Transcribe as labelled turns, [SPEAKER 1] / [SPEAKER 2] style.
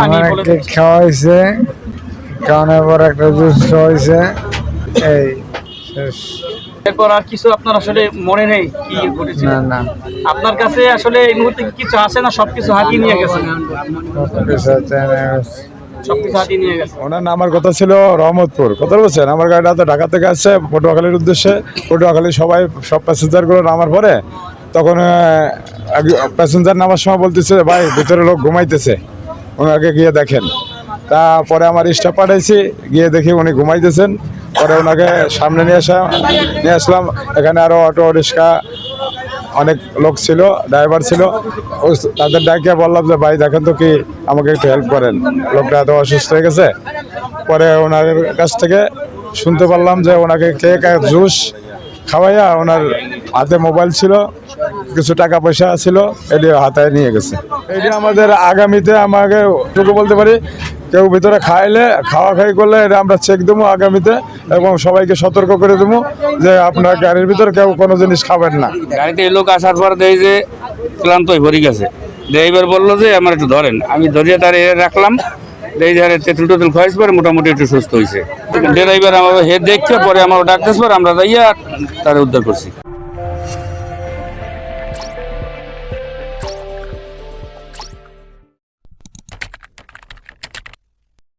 [SPEAKER 1] আমি
[SPEAKER 2] আমার একটা খাওয়া হয়েছে খাওয়ানোর পর একটা জুস খাওয়া হয়েছে এই শেষ।
[SPEAKER 1] এরপর আর কিছু আপনার আসলে মনে নেই কি ঘটেছিল
[SPEAKER 2] না না।
[SPEAKER 1] আপনার কাছে আসলে এই মুহূর্তে কি কিছু আছে না সবকিছু হাতিয়ে নিয়ে গেছে?
[SPEAKER 3] ওনার নামার কথা ছিল রহমতপুর। কথা বলছেন? আমার গাড়িটা তো ঢাকা থেকে আসছে পটুয়াখালীর উদ্দেশ্যে। পটুয়াখালী সবাই সব প্যাসেঞ্জারগুলো নামার পরে তখন প্যাসেঞ্জার নামার সময় বলতেছে ভাই ভিতরে লোক ঘুমাইতেছে। ওনাকে গিয়ে দেখেন। তারপরে আমার স্টাফ পাঠাইছি, গিয়ে দেখি উনি ঘুমাইতেছেন। পরে ওনাকে সামনে নিয়ে আসা, নিয়ে আসলাম। এখানে আরও অটো রিক্সা অনেক লোক ছিল, ড্রাইভার ছিল। তাদের ডাকে বললাম যে, ভাই, দেখেন তো কি আমাকে একটু হেল্প করেন। লোকটা এত অসুস্থ হয়ে গেছে। পরে ওনার কাছ থেকে শুনতে পারলাম যে, ওনাকে কেক আর জুস খাওয়াইয়া ওনার হাতে মোবাইল ছিল। কিছু টাকা পয়সা ছিল, এটি হাতায় নিয়ে গেছে। এটি আমাদের আগামীতে আমাকে টুকু বলতে পারি, কেউ ভিতরে খাইলে, খাওয়া খাই করলে এটা আমরা চেক দেবো আগামীতে এবং সবাইকে সতর্ক করে দেবো যে আপনার গাড়ির ভিতরে কেউ কোনো জিনিস খাবেন না।
[SPEAKER 4] গাড়িতে এই লোক আসার পর দেয় যে ক্লান্ত ভরে গেছে। ড্রাইভার বলল যে, আমার একটু ধরেন, আমি ধরিয়ে তার এ রাখলাম। দেই ধারে মোটামুটি একটু সুস্থ হয়েছে আমার পরে ডাকতেছে আমরা যাইয়া তারা উদ্ধার করছি।